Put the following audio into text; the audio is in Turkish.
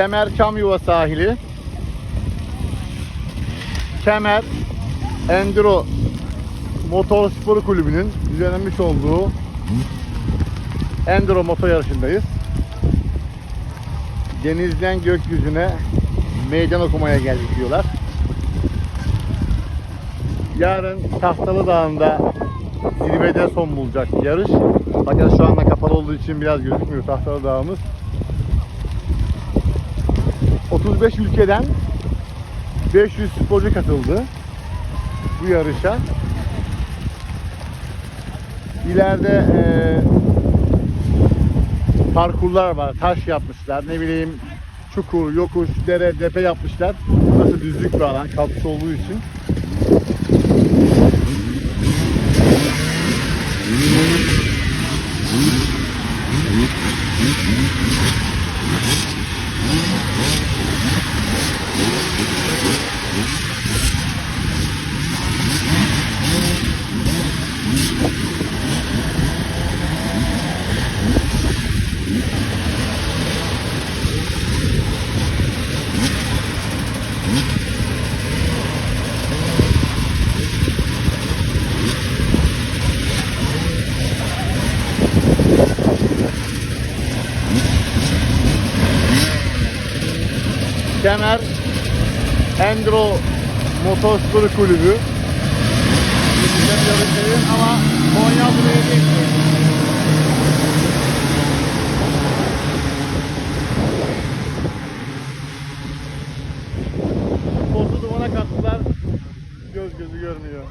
Kemer Çamyuva sahili. Kemer Enduro Motor Spor Kulübü'nün düzenlemiş olduğu Enduro motor yarışındayız. Denizden gökyüzüne meydan okumaya geldik diyorlar. Yarın Tahtalı Dağı'nda zirvede son bulacak yarış. Fakat şu anda kapalı olduğu için biraz gözükmüyor Tahtalı Dağımız. 35 ülkeden 500 sporcu katıldı bu yarışa. İleride eee parkurlar var. Taş yapmışlar. Ne bileyim çukur, yokuş, dere, depe yapmışlar. Burası düzlük bir alan. Kalkış olduğu için. Kemer Endro Motorspor Kulübü. Bizim yarışlayın ama Konya buraya geçti. Postu dumana kattılar. Göz gözü görmüyor.